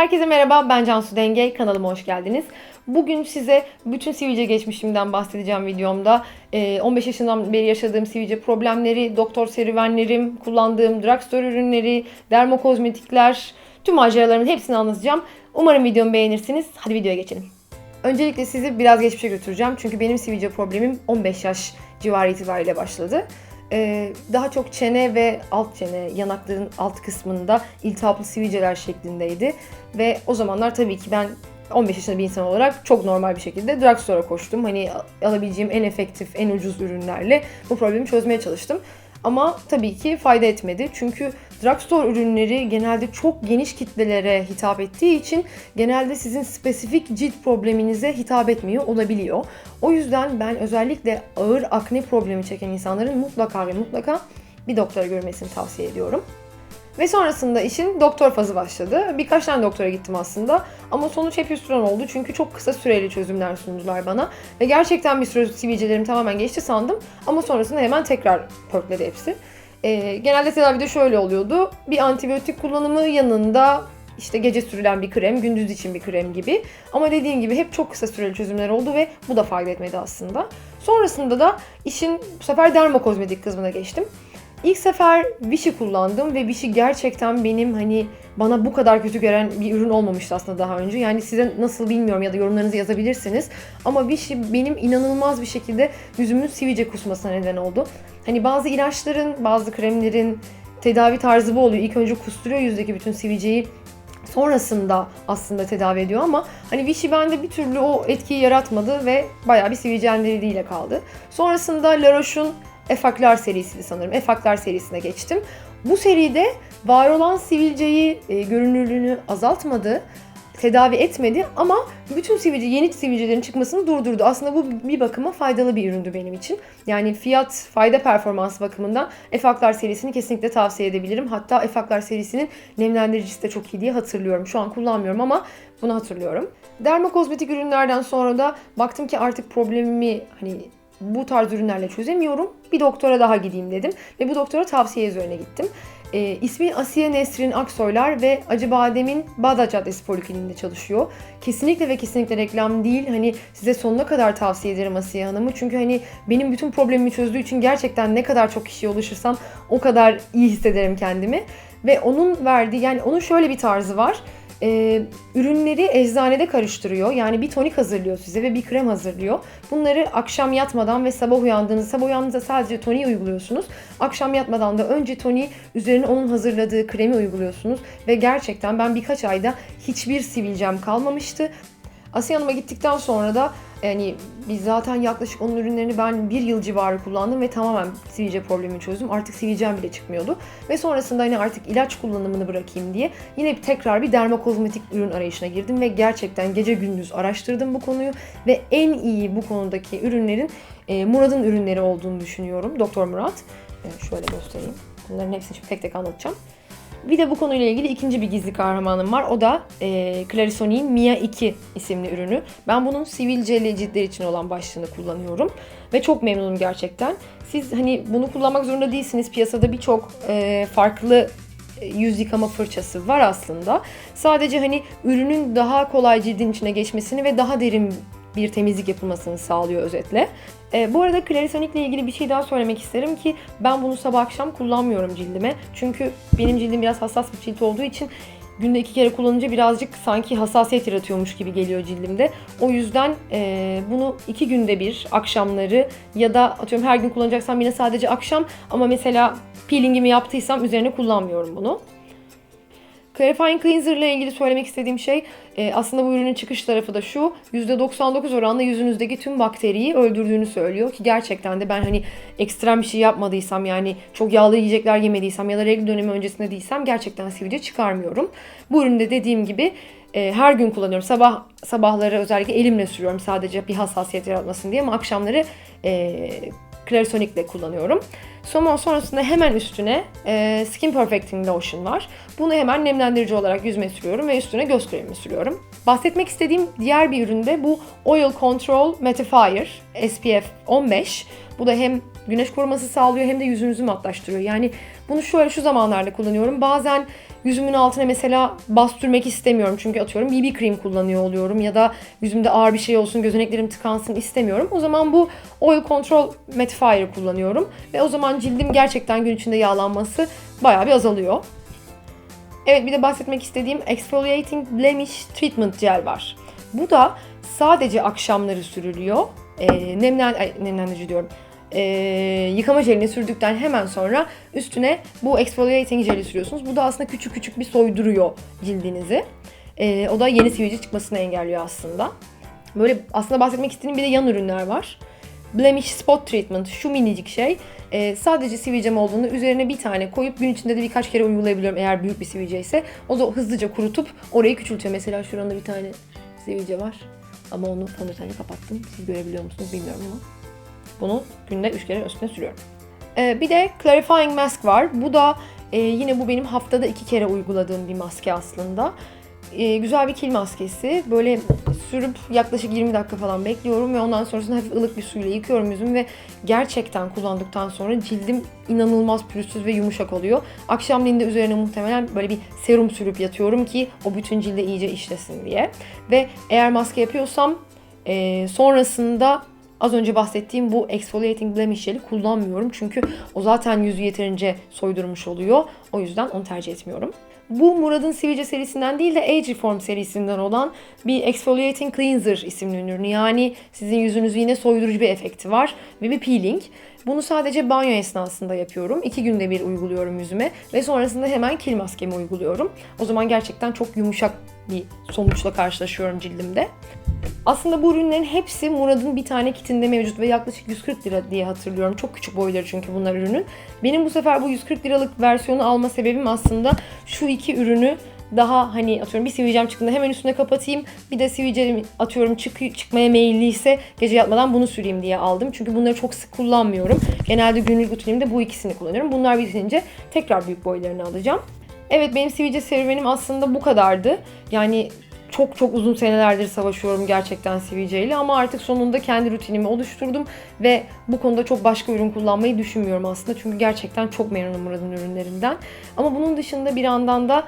Herkese merhaba, ben Cansu Denge. Kanalıma hoş geldiniz. Bugün size bütün sivilce geçmişimden bahsedeceğim videomda. Ee, 15 yaşından beri yaşadığım sivilce problemleri, doktor serüvenlerim, kullandığım drugstore ürünleri, dermokozmetikler, tüm maceralarımın hepsini anlatacağım. Umarım videomu beğenirsiniz. Hadi videoya geçelim. Öncelikle sizi biraz geçmişe götüreceğim. Çünkü benim sivilce problemim 15 yaş civarı itibariyle başladı. Ee, daha çok çene ve alt çene, yanakların alt kısmında iltihaplı sivilceler şeklindeydi. Ve o zamanlar tabii ki ben 15 yaşında bir insan olarak çok normal bir şekilde drugstore'a koştum. Hani alabileceğim en efektif, en ucuz ürünlerle bu problemi çözmeye çalıştım. Ama tabii ki fayda etmedi. Çünkü drugstore ürünleri genelde çok geniş kitlelere hitap ettiği için genelde sizin spesifik cilt probleminize hitap etmiyor olabiliyor. O yüzden ben özellikle ağır akne problemi çeken insanların mutlaka ve mutlaka bir doktora görmesini tavsiye ediyorum. Ve sonrasında işin doktor fazı başladı. Birkaç tane doktora gittim aslında. Ama sonuç hep hüsran oldu. Çünkü çok kısa süreli çözümler sundular bana. Ve gerçekten bir süre sivilcelerim tamamen geçti sandım. Ama sonrasında hemen tekrar pörtledi hepsi. Ee, genelde tedavide şöyle oluyordu. Bir antibiyotik kullanımı yanında işte gece sürülen bir krem, gündüz için bir krem gibi. Ama dediğim gibi hep çok kısa süreli çözümler oldu ve bu da fayda etmedi aslında. Sonrasında da işin bu sefer dermokozmetik kısmına geçtim. İlk sefer Vichy kullandım ve Vichy gerçekten benim hani bana bu kadar kötü gören bir ürün olmamıştı aslında daha önce. Yani size nasıl bilmiyorum ya da yorumlarınızı yazabilirsiniz. Ama Vichy benim inanılmaz bir şekilde yüzümün sivilce kusmasına neden oldu. Hani bazı ilaçların, bazı kremlerin tedavi tarzı bu oluyor. İlk önce kusturuyor yüzdeki bütün sivilceyi sonrasında aslında tedavi ediyor ama hani Vichy bende bir türlü o etkiyi yaratmadı ve bayağı bir sivilceleriyle kaldı. Sonrasında La Roche'un Efaklar serisiydi sanırım. Efaklar serisine geçtim. Bu seride var olan sivilceyi e, görünürlüğünü azaltmadı, tedavi etmedi ama bütün sivilce, yeni sivilcelerin çıkmasını durdurdu. Aslında bu bir bakıma faydalı bir üründü benim için. Yani fiyat, fayda performans bakımından Efaklar serisini kesinlikle tavsiye edebilirim. Hatta Efaklar serisinin nemlendiricisi de çok iyi diye hatırlıyorum. Şu an kullanmıyorum ama bunu hatırlıyorum. Dermokozmetik ürünlerden sonra da baktım ki artık problemimi hani bu tarz ürünlerle çözemiyorum. Bir doktora daha gideyim dedim ve bu doktora tavsiye üzerine gittim. E, ismi Asiye Nesrin Aksoylar ve Acıbadem'in Bağdat Caddesi Polikliniğinde çalışıyor. Kesinlikle ve kesinlikle reklam değil. Hani size sonuna kadar tavsiye ederim Asiye Hanım'ı. Çünkü hani benim bütün problemimi çözdüğü için gerçekten ne kadar çok kişiye ulaşırsam o kadar iyi hissederim kendimi. Ve onun verdiği yani onun şöyle bir tarzı var e, ürünleri eczanede karıştırıyor. Yani bir tonik hazırlıyor size ve bir krem hazırlıyor. Bunları akşam yatmadan ve sabah uyandığınızda, sabah uyandığınızda sadece toniği uyguluyorsunuz. Akşam yatmadan da önce toniği üzerine onun hazırladığı kremi uyguluyorsunuz. Ve gerçekten ben birkaç ayda hiçbir sivilcem kalmamıştı. Asiye Hanım'a gittikten sonra da yani biz zaten yaklaşık onun ürünlerini ben bir yıl civarı kullandım ve tamamen sivilce problemini çözdüm. Artık sivilcem bile çıkmıyordu. Ve sonrasında hani artık ilaç kullanımını bırakayım diye yine tekrar bir dermokozmetik ürün arayışına girdim ve gerçekten gece gündüz araştırdım bu konuyu ve en iyi bu konudaki ürünlerin e, Murad'ın ürünleri olduğunu düşünüyorum. Doktor Murat. E, şöyle göstereyim. Bunların hepsini şimdi tek tek anlatacağım. Bir de bu konuyla ilgili ikinci bir gizli kahramanım var. O da e, Clarisoni'nin Mia 2 isimli ürünü. Ben bunun sivilceli ciltler için olan başlığını kullanıyorum. Ve çok memnunum gerçekten. Siz hani bunu kullanmak zorunda değilsiniz. Piyasada birçok e, farklı e, yüz yıkama fırçası var aslında. Sadece hani ürünün daha kolay cildin içine geçmesini ve daha derin bir temizlik yapılmasını sağlıyor özetle. E, bu arada Clarisonic ile ilgili bir şey daha söylemek isterim ki ben bunu sabah akşam kullanmıyorum cildime. Çünkü benim cildim biraz hassas bir cilt olduğu için günde iki kere kullanınca birazcık sanki hassasiyet yaratıyormuş gibi geliyor cildimde. O yüzden e, bunu iki günde bir akşamları ya da atıyorum her gün kullanacaksam yine sadece akşam ama mesela peelingimi yaptıysam üzerine kullanmıyorum bunu. Clarifying Cleanser ile ilgili söylemek istediğim şey e, aslında bu ürünün çıkış tarafı da şu. %99 oranla yüzünüzdeki tüm bakteriyi öldürdüğünü söylüyor ki gerçekten de ben hani ekstrem bir şey yapmadıysam yani çok yağlı yiyecekler yemediysem ya da regl dönemi öncesinde değilsem gerçekten sivilce çıkarmıyorum. Bu üründe dediğim gibi e, her gün kullanıyorum. Sabah sabahları özellikle elimle sürüyorum sadece bir hassasiyet yaratmasın diye ama akşamları e, Clarisonic ile kullanıyorum. Somon sonrasında hemen üstüne e, Skin Perfecting Lotion var. Bunu hemen nemlendirici olarak yüzme sürüyorum ve üstüne göz kremimi sürüyorum. Bahsetmek istediğim diğer bir üründe bu Oil Control Mattifier SPF 15. Bu da hem güneş koruması sağlıyor hem de yüzünüzü matlaştırıyor. Yani bunu şöyle şu zamanlarda kullanıyorum. Bazen yüzümün altına mesela bastırmak istemiyorum. Çünkü atıyorum BB krem kullanıyor oluyorum ya da yüzümde ağır bir şey olsun, gözeneklerim tıkansın istemiyorum. O zaman bu Oil Control Mattifier kullanıyorum ve o zaman cildim gerçekten gün içinde yağlanması bayağı bir azalıyor. Evet bir de bahsetmek istediğim Exfoliating Blemish Treatment Gel var. Bu da sadece akşamları sürülüyor. Ee, nemlen, ay, nemlendirici diyorum. Ee, yıkama jelini sürdükten hemen sonra üstüne bu exfoliating jeli sürüyorsunuz. Bu da aslında küçük küçük bir soyduruyor cildinizi. Ee, o da yeni sivilce çıkmasını engelliyor aslında. Böyle aslında bahsetmek istediğim bir de yan ürünler var. Blemish Spot Treatment şu minicik şey. Ee, sadece sivilcem olduğunda üzerine bir tane koyup gün içinde de birkaç kere uygulayabiliyorum eğer büyük bir sivilce ise. O da hızlıca kurutup orayı küçültüyor. Mesela şuranda bir tane sivilce var. Ama onu fondötenle kapattım. Siz görebiliyor musunuz bilmiyorum ama. Bunu günde 3 kere üstüne sürüyorum. Ee, bir de Clarifying Mask var. Bu da e, yine bu benim haftada 2 kere uyguladığım bir maske aslında. Ee, güzel bir kil maskesi. Böyle sürüp yaklaşık 20 dakika falan bekliyorum ve ondan sonrasında hafif ılık bir suyla yıkıyorum yüzümü ve gerçekten kullandıktan sonra cildim inanılmaz pürüzsüz ve yumuşak oluyor. Akşamleyin de üzerine muhtemelen böyle bir serum sürüp yatıyorum ki o bütün cilde iyice işlesin diye. Ve eğer maske yapıyorsam e, sonrasında az önce bahsettiğim bu exfoliating blemish jeli kullanmıyorum. Çünkü o zaten yüzü yeterince soydurmuş oluyor. O yüzden onu tercih etmiyorum. Bu Murad'ın Sivilce serisinden değil de Age Reform serisinden olan bir Exfoliating Cleanser isimli ürünü. Yani sizin yüzünüzü yine soydurucu bir efekti var ve bir peeling. Bunu sadece banyo esnasında yapıyorum. İki günde bir uyguluyorum yüzüme ve sonrasında hemen kil maskemi uyguluyorum. O zaman gerçekten çok yumuşak bir sonuçla karşılaşıyorum cildimde. Aslında bu ürünlerin hepsi Murad'ın bir tane kitinde mevcut ve yaklaşık 140 lira diye hatırlıyorum. Çok küçük boyları çünkü bunlar ürünün. Benim bu sefer bu 140 liralık versiyonu alma sebebim aslında şu iki ürünü daha hani atıyorum bir sivilcem çıktığında hemen üstüne kapatayım. Bir de sivilcem atıyorum çık çıkmaya meyilliyse gece yatmadan bunu süreyim diye aldım. Çünkü bunları çok sık kullanmıyorum. Genelde günlük rutinimde bu ikisini kullanıyorum. Bunlar bitince tekrar büyük boylarını alacağım. Evet benim sivilce serüvenim aslında bu kadardı. Yani çok çok uzun senelerdir savaşıyorum gerçekten sivilceyle ama artık sonunda kendi rutinimi oluşturdum ve bu konuda çok başka ürün kullanmayı düşünmüyorum aslında. Çünkü gerçekten çok memnunum Murad'ın ürünlerinden. Ama bunun dışında bir yandan da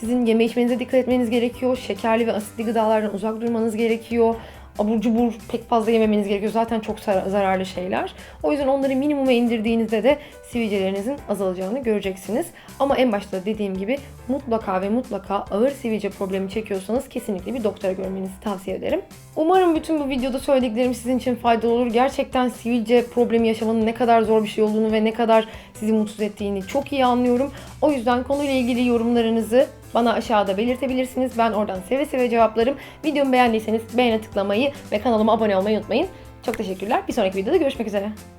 sizin yeme içmenize dikkat etmeniz gerekiyor. Şekerli ve asitli gıdalardan uzak durmanız gerekiyor. Abur cubur pek fazla yememeniz gerekiyor. Zaten çok zararlı şeyler. O yüzden onları minimuma indirdiğinizde de sivilcelerinizin azalacağını göreceksiniz. Ama en başta dediğim gibi mutlaka ve mutlaka ağır sivilce problemi çekiyorsanız kesinlikle bir doktora görmenizi tavsiye ederim. Umarım bütün bu videoda söylediklerim sizin için faydalı olur. Gerçekten sivilce problemi yaşamanın ne kadar zor bir şey olduğunu ve ne kadar sizi mutsuz ettiğini çok iyi anlıyorum. O yüzden konuyla ilgili yorumlarınızı bana aşağıda belirtebilirsiniz. Ben oradan seve seve cevaplarım. Videomu beğendiyseniz beğene tıklamayı ve kanalıma abone olmayı unutmayın. Çok teşekkürler. Bir sonraki videoda görüşmek üzere.